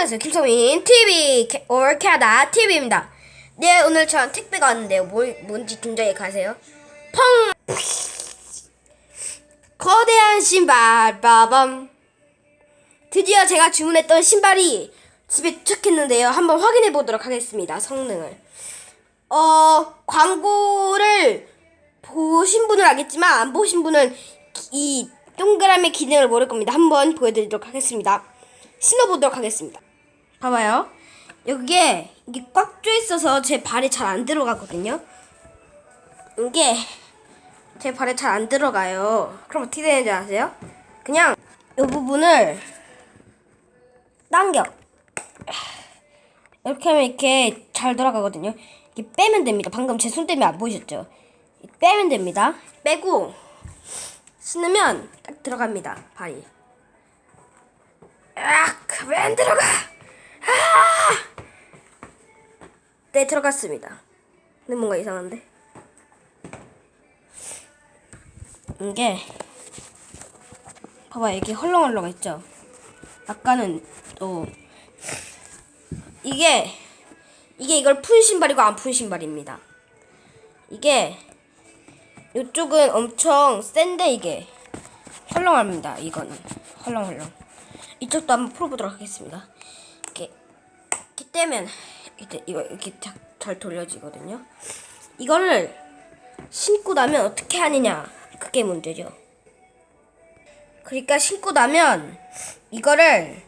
안녕하세요. 김성민 TV 캐나다 TV입니다. 네, 오늘 전 택배가 왔는데요. 뭘, 뭔지 굉장히 가세요. 펑! 거대한 신발, 빠밤. 드디어 제가 주문했던 신발이 집에 도착했는데요. 한번 확인해 보도록 하겠습니다. 성능을. 어, 광고를 보신 분은 알겠지만 안 보신 분은 이 동그라미 기능을 모를 겁니다. 한번 보여드리도록 하겠습니다. 신어보도록 하겠습니다. 봐봐요. 여기에 이게 꽉쪼 있어서 제 발이 잘안 들어가거든요. 이게 제 발에 잘 안 들어가요. 그럼 어떻게 되는지 아세요? 그냥 이 부분을 당겨. 이렇게 하면 이렇게 잘 돌아가거든요. 이렇게 빼면 됩니다. 방금 제 손 때문에 안 보이셨죠? 빼면 됩니다. 빼고 신으면 딱 들어갑니다. 발이. 아, 왜안 들어가? 네, 들어갔습니다. 근데 뭔가 이상한데? 이게 봐봐 이게 헐렁헐렁 했죠? 아까는 또 이게 이게 이걸 푼 신발이고 안 푼 신발입니다. 이게 이쪽은 엄청 센데 이게 헐렁합니다. 이거는 헐렁헐렁. 이쪽도 한번 풀어보도록 하겠습니다. 이렇게 이렇게 떼면 이렇게 이거 이렇게 잘, 잘 돌려지거든요. 이거를 신고 나면 어떻게 하느냐 그게 문제죠. 그러니까 신고 나면 이거를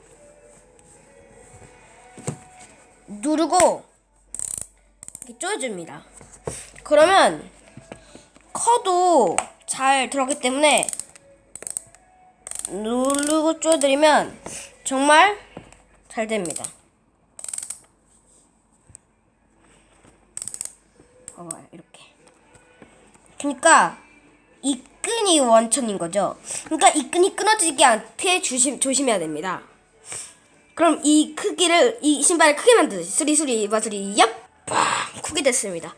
누르고 이렇게 조여줍니다. 그러면 커도 잘 들어가기 때문에 누르고 조여드리면 정말 잘 됩니다. 봐봐요, 이렇게. 그러니까 이 끈이 원천인 거죠. 그러니까 이 끈이 끊어지지 않게 조심 조심해야 됩니다. 그럼 이 크기를 이 신발을 크게 만드듯이 수리수리 마수리 얍! 빵! 크게 됐습니다.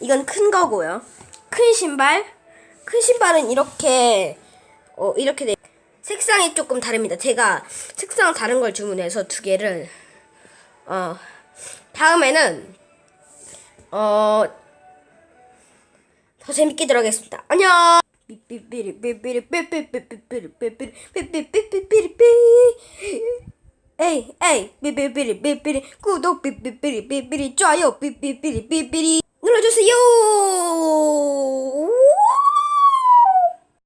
이건 큰 거고요. 큰 신발 큰 신발은 이렇게 어 이렇게 돼. 색상이 조금 다릅니다. 제가 색상 다른 걸 주문해서 두 개를 어 다음에는 어 더 재밌게 들어가겠습니다. 안녕. 삐삐삐리 삐삐리 삐삐삐리 삐삐리 삐삐리 삐삐삐리 삐삐리 에이 에이 삐삐삐리 삐삐리 구독 삐삐삐리 삐삐리 좋아요 삐삐삐리 삐삐리.